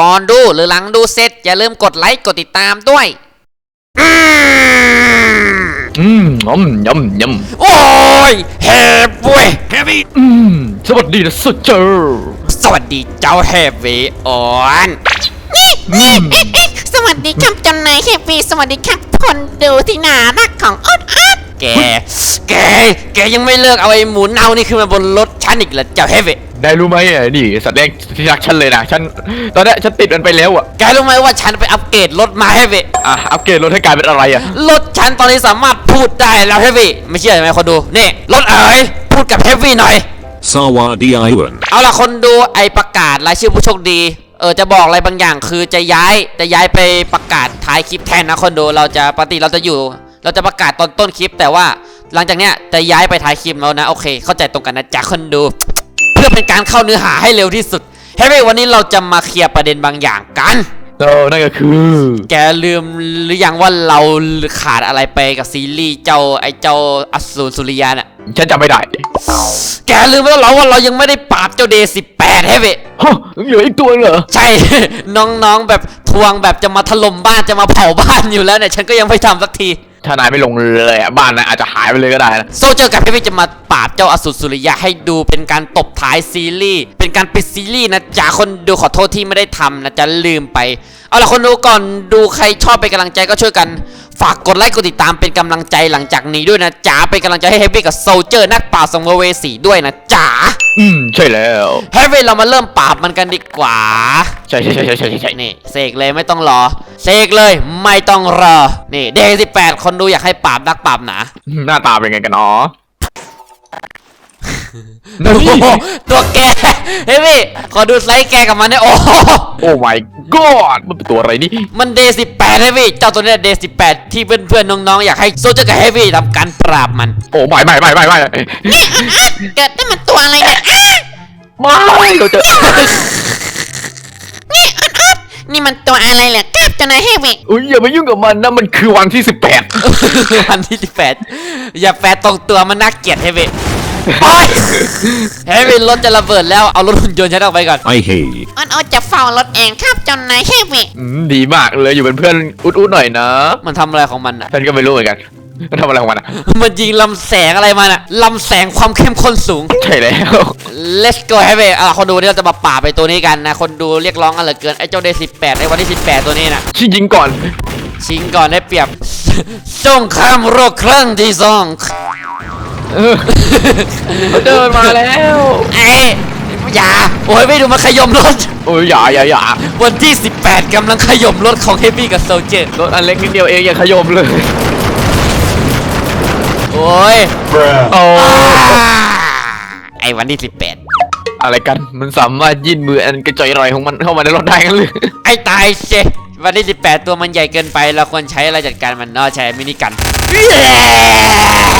ก่อนดูหรือหลังดูเสร็จ อย่าลืมกดไลค์กดติดตามด้วย อืมยำยำยโอ้ยเฮฟเว้ยำอืมสวัสดีนะสุดเจอสวัสดีเจ้าเฮฟวีออนอืมสวัสดีครับเจำนายเฮฟวี่สวัสดีครับคนดูที่น่ารักของออดออดแก แก แกยังไม่เลิกเอาไอ้หมูเน่านี่ขึ้นมาบนรถฉันอีกเหรอเจ้าเฮฟวี ได้รู้ไหมอะนี่สัตว์เลี้ยงที่รักฉันเลยนะฉันตอนเนี้ยฉันติดมันไปแล้วอะแกรู้ไหมว่าฉันไปอัปเกรดรถมาเฮฟวีอะอัปเกรดรถให้กลายเป็นอะไรอะรถฉันตอนนี้สามารถพูดได้แล้วเฮฟวีไม่เชื่อใช่ไหมคนดูนี่รถเอ๋ยพูดกับเฮฟวีหน่อย Sawadi Island. เอาล่ะคนดูไอประกาศรายชื่อผู้โชคดี เออจะบอกอะไรบางอย่างคือจะย้ายจะย้ายไปประกาศท้ายคลิปแทนนะคนดูเราจะปกติเราจะอยู่ เราจะประกาศตอนต้นคลิป แต่ว่าหลังจากเนี้ยจะย้ายไปท้ายคลิปแล้วนะโอเค เข้าใจตรงกันนะจ๊ะคนดูเพื่อเป็นการเข้าเนื้อหาให้เร็วที่สุดเฮ้ยวันนี้เราจะมาเคลียร์ประเด็นบางอย่างกันเออนั่นก็คือ แกลืมหรือยังว่าเราขาดอะไรไปกับซีรีส์เจ้าไอเจ้าอสูรสุริยาน่ะฉันจำไม่ได้ แกลืมไปแล้วเหรอว่าเรายังไม่ได้ปราบเจ้าเดย์สิบแปดเฮ้ยฮะเหลืออีกตัวเหรอ ใช่ น้องๆแบบทวงแบบจะมาถล่มบ้านจะมาเผาบ้านอยู่แล้วเนี่ย ฉันก็ยังไม่ทำสักที ถ้านายไม่ลงเลยอะบ้านนายอาจจะหายไปเลยก็ได้นะโซเจอร์กับพี่พี่จะมาปราบเจ้าอสูรสุริยะให้ดูเป็นการตบท้ายซีรีส์เป็นการปิดซีรีส์นะจ๊ะคนดูขอโทษที่ไม่ได้ทำนะจ๊ะลืมไป เอาล่ะคนดูก่อนดูใครชอบเป็นกำลังใจก็ช่วยกัน ฝากกดไลค์กดติดตามเป็นกำลังใจหลังจากนี้ด้วยนะจ๊ะเป็นกำลังใจให้เฮฟวี่กับโซเจอร์นักปราบสังเวสีด้วยนะจ๊ะอืมใช่แล้วเฮฟวี่เรามาเริ่มปราบมันกันดีกว่า ใช่ใช่ใช่ใช่ใช่ใช่นี่เสกเลยไม่ต้องรอเสกเลยไม่ต้องรอ นี่เดย์สิบแปดคนดูอยากให้ปราบนักปราบหนาหน้าตาเป็นไงกันเนาะ โอ้โหตัวแกเฮ้ยพี่ขอดูไซส์แกกับมันเนี่ยโอ้โหโอ้ my god มันเป็นตัวอะไรนี่ มันเดย์สิบแปดเฮ้ยพี่เจ้าตัวเนี้เดย์สิบแปดที่เพื่อนๆน้องๆอยากให้โซเจอร์กับเฮฟวี่ทำการปราบมันโอ้ไม่ไม่ไม่ไม่ไม่เกิดได้มันตัวอะไรเนี่ยอ้าไม่เราจะนี่ออดออดนี่มันตัวอะไรเหรอครับเจำนายเฮฟวี่อุ้ยอย่าไปยุ่งกับมันนะมันคือวันที่สิบแปดวันที่สิบแปดอย่าแปดตรงตัวมันน่าเกลียดเฮฟวี่ โอ๊ยเฮฟวี่รถจะระเบิดแล้วเอารถหุ่นยนต์ฉันออกไปก่อน I hate. ออดออดจะเฝ้ารถเองครับเจำนายเฮฟวี่อืมดีมากเลยอยู่เป็นเพื่อนอุดๆหน่อยนะมันทำอะไรของมันอะฉันก็ไม่รู้เหมือนกันมันทำอะไรของมันอะมันยิงลำแสงอะไรมาน่ะลำแสงความเข้มข้นสูง ใช่แล้ว Let's go ให้ไปอะคนดูนี่เราจะมาป่าบไปตัวนี้กันนะ คนดูเรียกร้องกันเหลือเกินไอ้เจ้าเดย์สิบแปดไอ้วันที่สิบแปดตัวนี้นะชิงยิงก่อน ชิงก่อนได้เปรียบ สงครามโลกครั้งที่สอง เออเดินมาแล้วเอ้ยอย่า โอ้ยไม่ดูมาขยมรถ โอ้ยอย่าอย่าอย่าวันที่ 18กำลังขยมรถของเฮฟวี่กับโซเจอร์รถอันเล็กนิดเดียวเองอย่าขยมเลย โอ้ยโอ้อ่าไอ้วันที่ 18 อะไรกันมันสามารถยื่นมืออันกระจอยรอยของมันเข้ามาในรถได้กันเลย ไอ้ตายเชวันที่ 18 ตัวมันใหญ่เกินไป เราควรใช้อะไรจัดการมันเนาะใช้มินิกันแ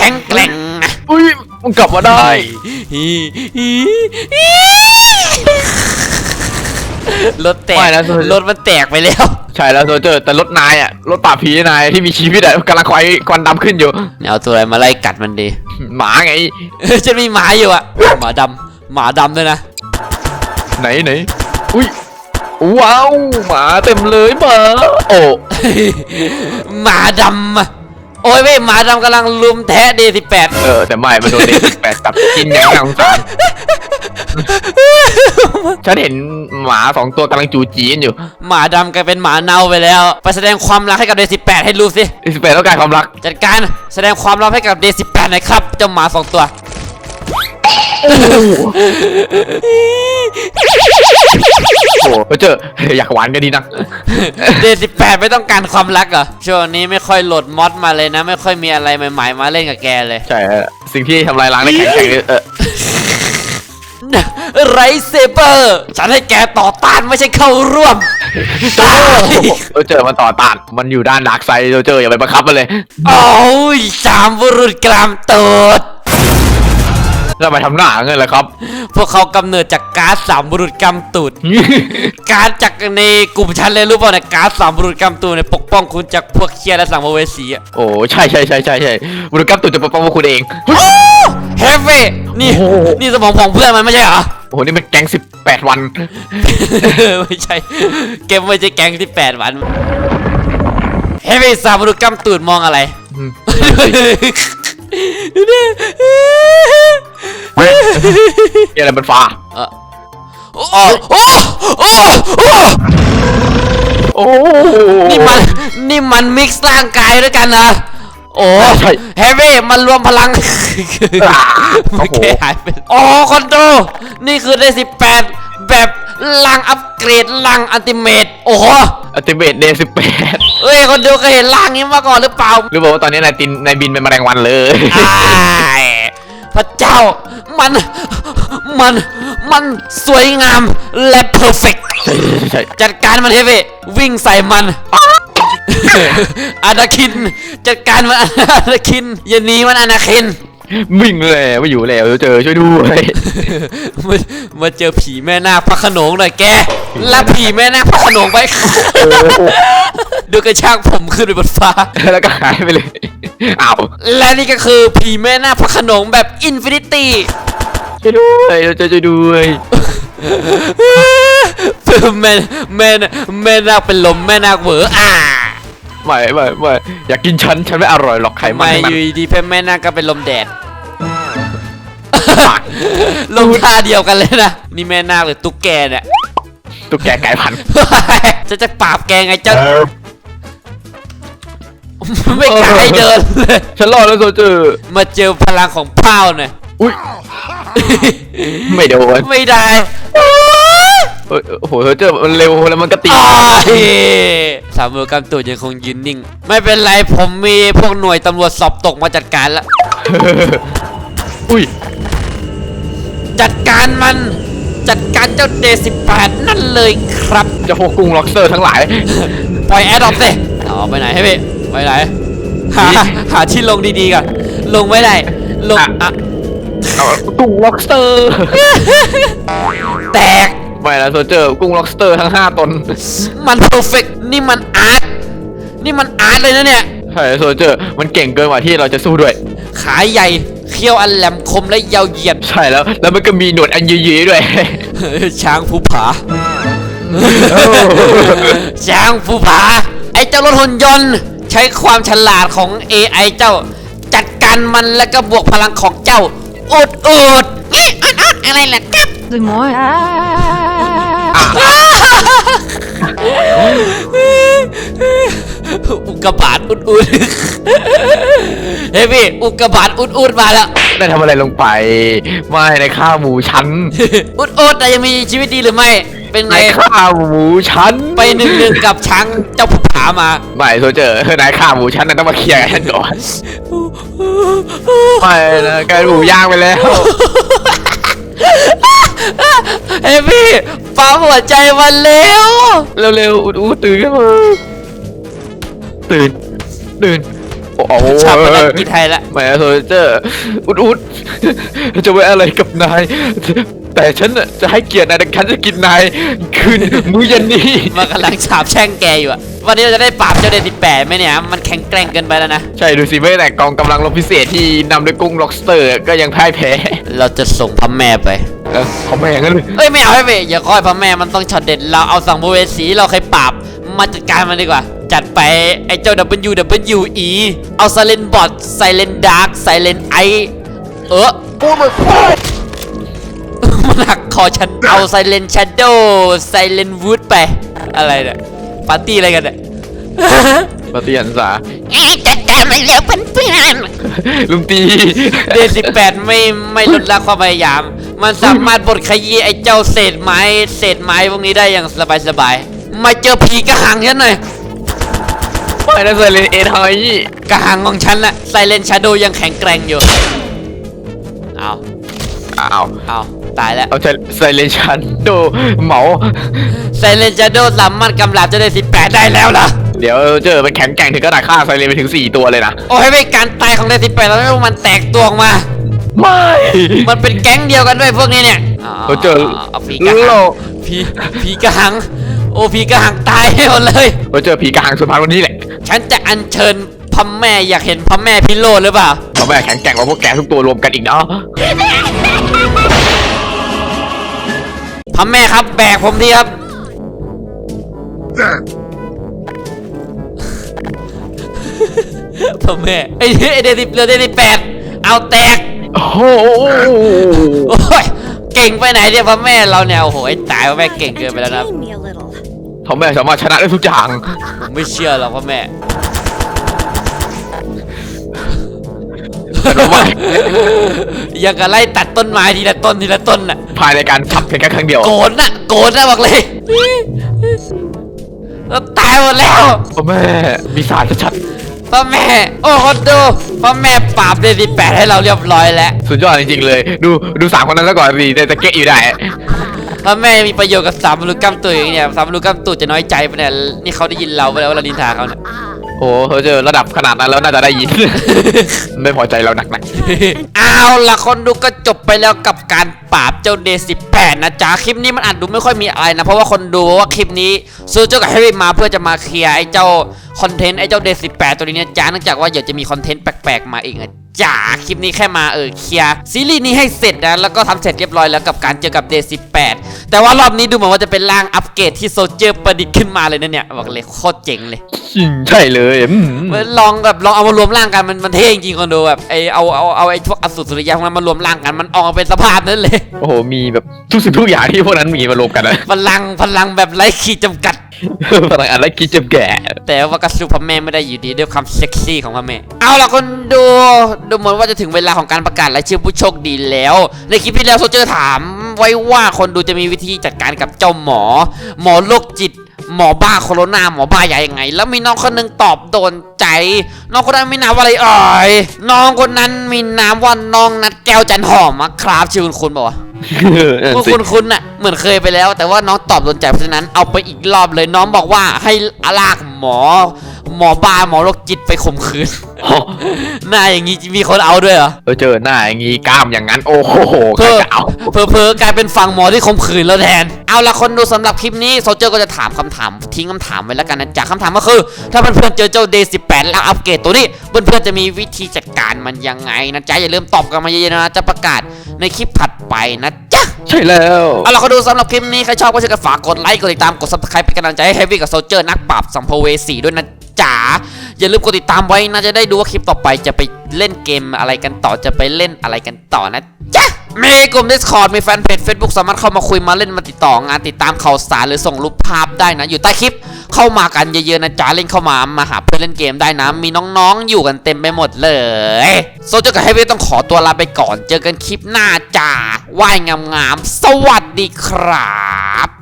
ข็งแกร่งนะอุ้ยมันกลับมาได้รถแตกไม่นะ รถมันแตกไปแล้ว ใช่แล้วโซเจอร์แต่รถนายอะรถป่าบผีนายที่มีชีวิตอะกำลังคอยควันดำขึ้นอยู่ เอาตัวอะไรมาไล่กัดมันดี หมาไง ฉันมีหมาอยู่อะหมาดำหมาดำด้วยนะ ไหนไหนอุ้ยว้าวหมาเต็มเลยหมาโอ้หมาดำอะ โอ้ยเว้ยหมาดำกำลังลุมแทะเดย์สิบแปดเออแต่ไม่มันโดนเด็กแปดจับกินอย่างน่าสงสารฉันเห็นหมาสองตัวกำลังจูจีกันอยู่หมาดำกลายเป็นหมาเน่าไปแล้ว ไปแสดงความรักให้กับเดย์สิบแปดให้รู้สิสิบแปดต้องการความรัก จัดการแสดงความรักให้กับเดย์สิบแปดหน่อยครับเจ้าหมาสองตัว โอ้โหเจออยากหวานกันดีนักเดย์สิบแปดไม่ต้องการความรักเหรอช่วงนี้ไม่ค่อยโหลดมอดมาเลยนะ ไม่ค่อยมีอะไรใหม่ๆมาเล่นกับแกเลย ใช่ฮะสิ่งที่ทำลายล้างได้แข็งแกร่งเลยเออไรเซเบอร์ ฉันให้แกต่อต้านไม่ใช่เข้าร่วมเราเจอมันต่อต้าน มันอยู่ด้านดาร์กไซด์เราเจออย่าไปบังคับมันเลย โอ้ยสามบุรุษกลามตูด ทำไมทำหน้าเงี้ยล่ะครับ พวกเขากำเนิดจากก๊าซสามบุรุษกำตูด การดจากในกลุ่มฉันเลยรู้เปล่าเนี่ยการดสามบุรุษกำตูดเนี่ยปกป้องคุณจากพวกเคียและสังเวสีอะโอ้ใช่ใช่ใช่ใช่ใช่บุรุษกับตุ่จะปกป้องพวกคุณเองเฮฟวี่นี่โอ้โหนี่สมองของเพื่อนมันไม่ใช่เหรอโอ้โหนี่มันแก๊งสิบแปดวัน ไม่ใช่ เกมไม่ใช่แก๊งที่แปดวัน เฮฟวี่สามบุรุษกำตูดมองอะไรอืม ดูดิเหี้ยอะไรมันฟ้าเออโอ้โอ้โอ้โอ้โอ้นี่มัน นี่มันมิกซ์ร่างกายด้วยกันนะโอ้ใช่เฮฟวี่มันรวมพลังโอ้โหเคหายไปอ๋อคอนโดนี่คือได้สิบแปดแบบลังอัปเกรดลังอัลติเมตโอ้โหอัลติเมทเดย์สิบแปด เอ้ยคนดูเคยเห็นล่างนี้มาก่อนหรือเปล่ารู้บอกว่าตอนนี้นายตินนายบินเป็นแมลงวันเลย อ้ายพระเจ้า มัน มัน มันสวยงามและเพอร์เฟกใช่ใช่จัดการมันเฮฟวี่วิ่งใส่มัน อานาคิน จัดการมันอานาคินอย่าหนีมันอานาคิน วิ่งเลยไม่อยู่แล้วเจอช่วยด้วยมามาเจอผีแม่นาคพระโขนงหน่อยแกรับผีแม่นาคพระโขนงไป ดูกระชากผมขึ้นไปบนฟ้า แล้วก็หายไปเลยอ้าวและนี่ก็คือผีแม่นาคพระโขนงแบบอินฟินิตี้ ช่วยด้วยเจอช่วยด้วยแม่แม่แม่นาคเป็นลมแม่นาคเหวออ่าไม่ไม่ไม่อยากกินฉันฉันไม่อร่อยหรอกไขมันไม่ทั้งอนั้นยู่ดีๆแม่นาคก็เป็นลมแดดลงท่าเดียวกันเลยนะ นี่แม่นาคหรือตุ๊กแกเนี่ย ตุ๊กแกไก่พันธุ์ จะจะปราบแกไงเจ้าไม่กล้าให้เดินเลยฉันรอดแล้วโซเจอมาเจอพลังของเป้าหน่อยอุ้ยไม่โดนไม่ได้เอ้ยโอ้โหโซเจอมันเร็วแล้วมันก็ตีอ้ายสามมือกำตูดยังคงยืนนิ่ง ไม่เป็นไรผมมีพวกหน่วยตำรวจสอบตกมาจัดการแล้วอุ้ยจัดการมัน จัดการเจ้าเดสิบแปดนั่นเลยครับเจะพวกกุ้งล็อกสเตอร์ทั้งหลาย ปล่อยแอดออฟสิเอาไปไหนให้พี่ไปไหนหาหาที่ลงดีๆก่อนลงไม่ได้ลงอะ อะเอากุ้งล็อกสเตอร์แตกไม่นะโซเจอร์กุ้งล็อกสเตอร์ทั้งห้าตนมันเพอร์เฟกนี่มันอาร์ตนี่มันอาร์ตเลยนะเนี่ย ใช่โซเจอร์มันเก่งเกินกว่าที่เราจะสู้ด้วย ขาใหญ่ เขี้ยวอันแหลมคมและยาวเหยียด ใช่แล้ว แล้วมันก็มีหนวดอันยืยๆด้วย ช้างภูผา ช้างภูผา ไอ้เจ้ารถหุ่นยนต์ ใช้ความฉลาดของ AI เจ้า จัดการมันแล้วก็บวกพลังของเจ้าอุดอุดเอ๊ะออดๆอะไรล่ะครับ อุกกาบาตอุดอุดเฮ้ยพี่อุกกาบาตอุดอุดมาแล้ว ได้ทำอะไรลงไป ไม่ในข้าวหมูฉันอุดอุดแต่ยังมีชีวิตดีหรือไม่ เป็นในไงข้าวหมูฉันไปหนึ่งหนึ่งกับช้างเจ้าภูผามา ไม่โซเจอร์นายข้าวหมูฉันน่ะต้องมาเคลียร์กันก่อนไม่นะแกหมูย่างไปแล้วเฮ้ยพี่ปั๊มหัวใจมันเร็วเร็วๆอุดอูตื่นขึ้นมา ตื่น ตื่น โอ้โหชาปนกิจไทยละแหมโซเจอร์อุดอุดจะไว้อะไรกับนาย แต่ฉันน่ะจะให้เกียรตินายแต่ฉันจะกินนายคืนมื้อเย็นนี้มันกำลังฉาบแช่งแกอยู่อะวันนี้เราจะได้ปราบเจ้าเดนสิบแปดไหมเนี่ย มันแข็งแกร่งเกินไปแล้วนะ ใช่ดูสิไม่แต่กองกำลังรบพิเศษที่นำด้วยกุ้งล็อกสเตอร์ ก็ยังพ่ายแพ้ เราจะส่งพระแม่ไปเออเขาแม่งกันเลยเอ้ยไม่เอาให้ไปอย่าคอยพระแม่มันต้องช็อตเด็ดเราเอาสังเวสีเราเคยปราบมาจัดการมันดีกว่า จัดไป ไอ้เจ้า W W E เอาไซเลนบอทไซเลนดาร์กไซเลนไอเออมันหักคอฉัน เอาไซเลนช a โด w ไซเลนวูดไป อะไรเนี่ยปาร์ตี้อะไรกันเนี่ยปฏิยันสาเอ๊ะจัดการมันเร็วเพื่อนลุงตีเดนสิบแปดไม่ไม่ลดละความพยายาม มันสามารถบดขยี้ไอ้เจ้าเศษไม้ เศษไม้พวกนี้ได้อย่างสบายสบายๆมาเจอผีกระหังฉันหน่อย ไม่นะเซเลนเอทอยกระหังของฉันน่ะไซเลนช a โด w ยังแข็งแกร่งอยู่เอาอ้าวเอาตายแล้วเอาไซเลนชันโดเหมาไซเลนช a โด w สามารถกำลับเจะได้สิบแปดได้แล้วล่ะเดี๋ยวเจอมันแข็งแกร่งถึงขนาดฆ่าไซเลนไปถึง 4 ตัวเลยนะ โอ้ยไม่การตายของเดนสิบแปดแล้วให้พวกมันแตกตัวออกมา ไม่ มันเป็นแก๊งเดียวกันด้วยพวกนี้เนี่ยอ๋อเราเจอเอาผีกระหัเรางผีผีกระหัง โอ้ผีกระหังตายให้หมดเลยเราเจอผีกลางสุพรรณวันนี้แหละ ฉันจะอัญเชิญพระแม่อยากเห็นพระแม่พิโรธหรือเปล่าเราแม่แข็งแกร่งกว่าพวกแกทุกตัวรวมกันอีกเนาะพระแม่ครับแบกผมทีครับ พระแม่ไอ้ไอ้เดซิเรือเดซิแปดเอาแตก โอ้โหโอ้ยเก่งไปไหนเนี่ยพระแม่เราเนี่ยโอ้โหไอ้ตายพระแม่เก่งเกินไปแล้วนะ Entertain me a little. ทำแม่สามารถชนะได้ทุกอย่าง ผมไม่เชื่อหรอกพ่อแม่ แต่รู้ไหมยังกับไล่ตัดต้นไม้ทีละต้นทีละต้นน่ะ ภายในการขับเพียงแค่ครั้งเดียวโกรธน่ะโกรธนะบอกเลยเราตายหมดแล้วพ่อแม่มีสารชัดพ่อแม่ โอ้คนดูพ่อแม่ปราบเดซิแปดให้เราเรียบร้อยแล้ว ๆสุดยอดจริงๆเลย ดูดูสามคนนั้นซะก่อนสิแต่ตะเกะอยู่ได้ พ่อแม่มีประโยชน์กับสามมนุษย์กำตุยเนี่ยสามมนุษย์กำตุยจะน้อยใจปะเนี่ยนี่เขาได้ยินเราไปแล้วว่าเราดินทาเขาเนี่ยโอ้เขาเจอระดับขนาดนั้นแล้วน่าจะได้ยิน ไม่พอใจเราหนักเอาล่ะคนดูก็จบไปแล้วกับการปราบเจ้าเดซิแปดนะจ๊ะคลิปนี้มันอาจดูไม่ค่อยมีอะไรนะ เพราะว่าคนดูว่าคลิปนี้ซูเจ้ากับเฮรี่มาเพื่อจะมาเคลียร์ไอ้เจ้าคอนเทนต์ไอ้เจ้าเดซิแปดตัวนี้นะจ๊ะเนื่องจากว่าเดี๋ยวจะมีคอนเทนต์แปลกๆมาอีกนะ จ๊ะคลิปนี้แค่มาเออเคลียร์ซีรีส์นี้ให้เสร็จนะแล้วก็ทำเสร็จเรียบร้อยแล้วกับการเจอกับเดซิแปดแต่ว่ารอบนี้ดูเหมือนว่าจะเป็นร่างอัปเกรดที่โซเจอร์ประดิษฐ์ขึ้นมาเลยนะเนี่ยบอกเลยโคตรเจ๋งเลยๆอืมใช่เลยอืมเหมือนลองแบบลองเอามารวมร่างกันมันมันเท่จริงๆคนดูแบบไอเอาเอาเอาไอพวกอสูรสุริยะพวกนั้นมารวมร่างกันมันออกมาเป็นสภาพนั้นเลย โอ้โหมีแบบทุกสิ่งทุกอย่างที่พวกนั้นมีมารวมกันเลยพลังพลังแบบไร้ขีดจำกัด พลังอะไรกินจะแก่ แต่ว่ากระสุพ่อแม่ไม่ได้อยู่ดีด้วยความเซ็กซี่ของพ่อแม่ เอาล่ะคนดูดูเหมือนว่าจะถึงเวลาของการประกาศรายชื่อผู้โชคดีแล้ว ในคลิปที่แล้วโซเจอร์ถามไว้ว่าคนดูจะมีวิธีจัดการกับเจ้าหมอ หมอโรคจิต หมอบ้าโคโรนาหมอบ้าใหญ่ยังไง แล้วมีน้องคนหนึงตอบโดนใจ น้องคนนั้นมีนามว่าอะไรเอ่ยน้องคนนั้นมีนามว่าน้องนัดแก้วจันหอมอะครับชื่อคุณคุณบอกว่านั่นว่าสิคุณคุณน่ะเหมือนเคยไปแล้ว แต่ว่าน้องตอบโดนใจเพราะฉะนั้นเอาไปอีกรอบเลยน้องบอกว่าให้ลากหมอ หมอบ้าหมอโรคจิตไปข่มขืน หน้าอย่างงี้มีคนเอาด้วยเหรอ เออเจอหน้าอย่างงี้กล้ามอย่างนั้น โอ้โหใครเพื่อจะเอา เพอเพอกลายเป็นฝั่งหมอที่ข่มขืนแล้วแทน เอาละคนดูสำหรับคลิปนี้โซเจอร์ก็จะถามคำถามทิ้งคำถามไว้แล้วกันนะจ๊ะคำถามก็คือ ถ้าเพื่อนๆเจอเจ้าเดย์สิบแปดแล้วอัปเกรดตัวนี้เพื่อนๆจะมีวิธีจัดการมันยังไงนะจ๊ะอย่าลืมตอบกันมาเยอะๆนะจะประกาศในคลิปถัดไปนะจ๊ะใช่แล้วเอาล่ะคนดูสำหรับคลิปนี้ใครชอบก็ช่วยกันฝากกดไลค์กดติดตามกด subscribe เป็นกำลังใจให้เฮฟวี่กับโซเจอร์นักปราบสัมภเวสีด้วยนะ จ๋าอย่าลืมกดติดตามไว้นะจะได้ดูว่าคลิปต่อไปจะไปเล่นเกมอะไรกันต่อจะไปเล่นอะไรกันต่อนะจ๊ะมีกลุ่ม Discord มีแฟนเพจ Facebook สามารถเข้ามาคุยมาเล่นมาติดต่องานติดตามข่าวสารหรือส่งรูปภาพได้นะ อยู่ใต้คลิปเข้ามากันเยอะๆนะจ๊ะเล่นเข้ามามาหาเพื่อนเล่นเกมได้นะ มีน้องๆอยู่กันเต็มไปหมดเลยโซเจอร์กับเฮฟวี่ต้องขอตัวลาไปก่อน เจอกันคลิปหน้าจ้าว่ายงามๆสวัสดีครับ